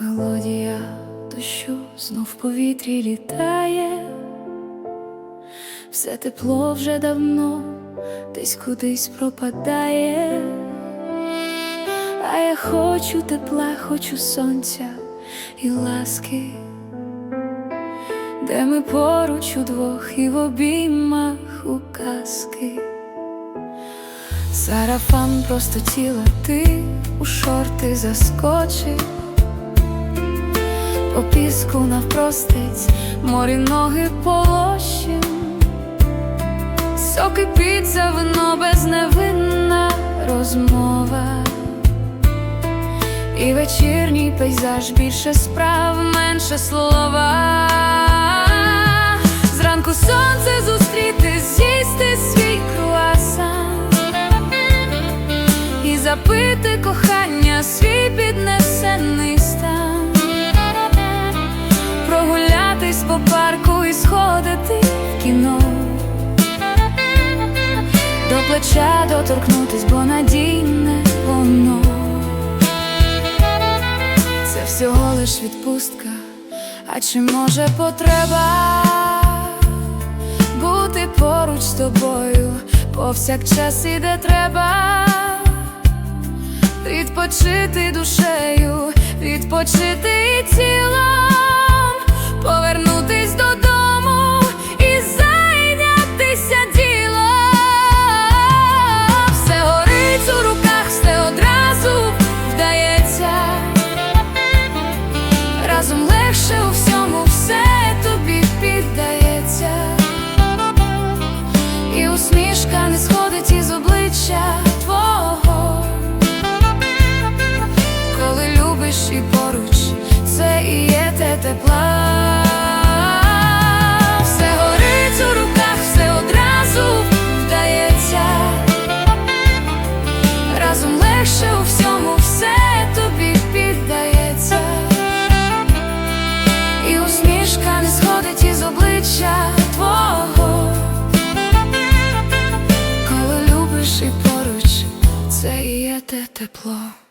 Мелодія дощу знов в повітрі літає, все тепло вже давно десь кудись пропадає, а я хочу тепла, хочу сонця і ласки, де ми поруч удвох і в обіймах у казки. Сарафан просто тіла, ти у шорти заскочив по піску навпростець, морі ноги полощим, соки піца, вино безневинна розмова, і вечірній пейзаж більше справ, менше слова. Зранку сонце зустріти, з'їсти свій круасан і запити кохання, свій піднесений стан, прогулятись по парку і сходити в кіно, до плеча доторкнутись, бо надійне воно. Всього лиш відпустка, а чи може потреба бути поруч з тобою? Повсякчас і де треба відпочити душею, відпочити тілом, повернутись тепла. Все горить у руках, все одразу вдається. Разом легше у всьому все тобі піддається, і усмішка сходить із обличчя твого, коли любиш і поруч, це є те тепло.